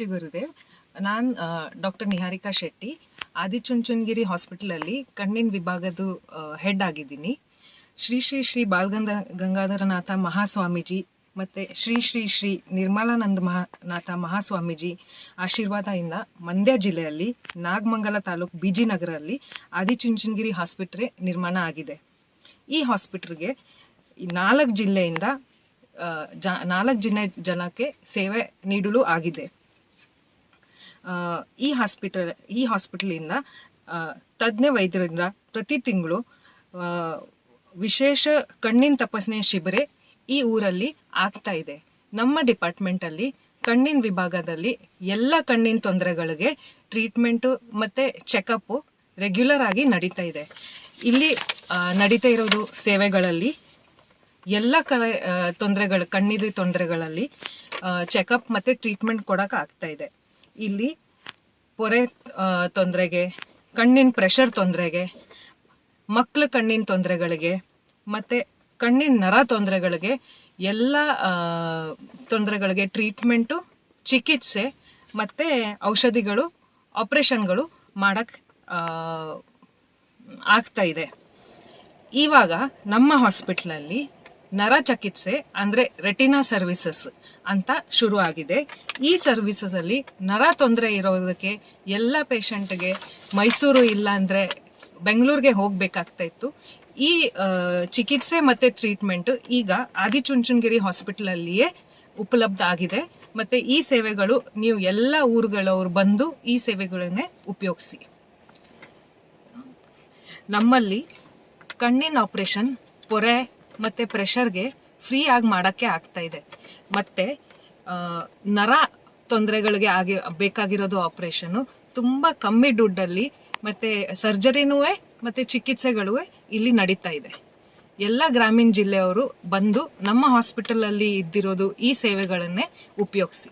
ಶ್ರೀ ಗುರುದೇವ್ ನಾನು ಡಾಕ್ಟರ್ ನಿಹಾರಿಕಾ ಶೆಟ್ಟಿ. ಆದಿಚುಂಚನಗಿರಿ ಹಾಸ್ಪಿಟಲಲ್ಲಿ ಕಣ್ಣಿನ ವಿಭಾಗದ ಹೆಡ್ ಆಗಿದ್ದೀನಿ. ಶ್ರೀ ಶ್ರೀ ಶ್ರೀ ಬಾಲ್ಗಂಧ ಗಂಗಾಧರನಾಥ ಮಹಾಸ್ವಾಮೀಜಿ ಮತ್ತು ಶ್ರೀ ಶ್ರೀ ಶ್ರೀ ನಿರ್ಮಲಾನಂದ ಮಹಾನಾಥ ಮಹಾಸ್ವಾಮೀಜಿ ಆಶೀರ್ವಾದದಿಂದ ಮಂಡ್ಯ ಜಿಲ್ಲೆಯಲ್ಲಿ ನಾಗಮಂಗಲ ತಾಲೂಕು ಬಿಜಿನಗರಲ್ಲಿ ಆದಿಚುಂಚನಗಿರಿ ಆಸ್ಪತ್ರೆ ನಿರ್ಮಾಣ ಆಗಿದೆ. ಈ ಹಾಸ್ಪಿಟ್ಲ್ಗೆ ನಾಲ್ಕು ಜಿಲ್ಲೆಯಿಂದ ಜ, ನಾಲ್ಕು ಜಿಲ್ಲೆ ಜನಕ್ಕೆ ಸೇವೆ ನೀಡಲು ಆಗಿದೆ. ಈ ಹಾಸ್ಪಿಟಲ್ ಈ ಹಾಸ್ಪಿಟಲಿಂದ ತಜ್ಞ ವೈದ್ಯರಿಂದ ಪ್ರತಿ ತಿಂಗಳು ವಿಶೇಷ ಕಣ್ಣಿನ ತಪಾಸಣೆ ಶಿಬಿರ ಈ ಊರಲ್ಲಿ ಆಗ್ತಾ ಇದೆ. ನಮ್ಮ ಡಿಪಾರ್ಟ್ಮೆಂಟಲ್ಲಿ ಕಣ್ಣಿನ ವಿಭಾಗದಲ್ಲಿ ಎಲ್ಲ ಕಣ್ಣಿನ ತೊಂದರೆಗಳಿಗೆ ಟ್ರೀಟ್ಮೆಂಟು ಮತ್ತು ಚೆಕಪ್ಪು ರೆಗ್ಯುಲರ್ ಆಗಿ ನಡೀತಾ ಇದೆ. ಇಲ್ಲಿ ನಡೀತಾ ಇರೋದು ಸೇವೆಗಳಲ್ಲಿ ಎಲ್ಲ ಕಡೆ ತೊಂದರೆಗಳು ಕಣ್ಣಿದ ತೊಂದರೆಗಳಲ್ಲಿ ಚೆಕಪ್ ಮತ್ತು ಟ್ರೀಟ್ಮೆಂಟ್ ಕೊಡೋಕ್ಕಾಗ್ತಾ ಇದೆ. ಇಲ್ಲಿ ಪೊರೆ ತೊಂದರೆಗೆ, ಕಣ್ಣಿನ ಪ್ರೆಷರ್ ತೊಂದರೆಗೆ ಮಕ್ಕಳ ಕಣ್ಣಿನ ತೊಂದರೆಗಳಿಗೆ, ಮತ್ತು ಕಣ್ಣಿನ ನರ ತೊಂದರೆಗಳಿಗೆ ಎಲ್ಲ ತೊಂದರೆಗಳಿಗೆ ಟ್ರೀಟ್ಮೆಂಟು ಚಿಕಿತ್ಸೆ, ಮತ್ತು ಔಷಧಿಗಳು ಆಪ್ರೇಷನ್ಗಳು ಮಾಡಕ್ಕೆ ಆಗ್ತಾ ಇದೆ. ಇವಾಗ ನಮ್ಮ ಹಾಸ್ಪಿಟ್ಲಲ್ಲಿ ನರ ಚಿಕಿತ್ಸೆ ಅಂದರೆ ರೆಟಿನಾ ಸರ್ವಿಸಸ್ ಅಂತ ಶುರು ಆಗಿದೆ ಈ ಸರ್ವಿಸಸ್ ಅಲ್ಲಿ ನರ ತೊಂದರೆ ಇರೋದಕ್ಕೆ ಎಲ್ಲ ಪೇಷಂಟ್ಗೆ ಮೈಸೂರು ಇಲ್ಲ ಅಂದರೆ ಬೆಂಗಳೂರಿಗೆ ಹೋಗಬೇಕಾಗ್ತಾ ಇತ್ತು. ಈ ಚಿಕಿತ್ಸೆ ಮತ್ತು ಟ್ರೀಟ್ಮೆಂಟ್ ಈಗ ಆದಿಚುಂಚನಗಿರಿ ಹಾಸ್ಪಿಟಲಲ್ಲಿಯೇ ಉಪಲಬ್ಧ ಆಗಿದೆ. ಮತ್ತು ಈ ಸೇವೆಗಳು ನೀವು ಎಲ್ಲ ಊರುಗಳವ್ರು ಬಂದು ಈ ಸೇವೆಗಳನ್ನೇ ಉಪಯೋಗಿಸಿ. ನಮ್ಮಲ್ಲಿ ಕಣ್ಣಿನ ಆಪರೇಷನ್ ಪೊರೆ ಮತ್ತು ಪ್ರೆಷರ್ಗೆ ಫ್ರೀ ಆಗಿ ಮಾಡೋಕ್ಕೆ ಆಗ್ತಾ ಇದೆ. ಮತ್ತು ನರ ತೊಂದರೆಗಳಿಗೆ ಆಗಿ, ಬೇಕಾಗಿರೋದು ಆಪ್ರೇಷನ್ನು ತುಂಬ ಕಮ್ಮಿ ದುಡ್ಡಲ್ಲಿ ಮತ್ತು ಸರ್ಜರಿನೂ ಮತ್ತು ಚಿಕಿತ್ಸೆಗಳು ಇಲ್ಲಿ ನಡೀತಾ ಇದೆ. ಎಲ್ಲ ಗ್ರಾಮೀಣ ಜಿಲ್ಲೆಯವರು ಬಂದು ನಮ್ಮ ಹಾಸ್ಪಿಟಲಲ್ಲಿ ಇದ್ದಿರೋದು ಈ ಸೇವೆಗಳನ್ನೇ ಉಪಯೋಗಿಸಿ.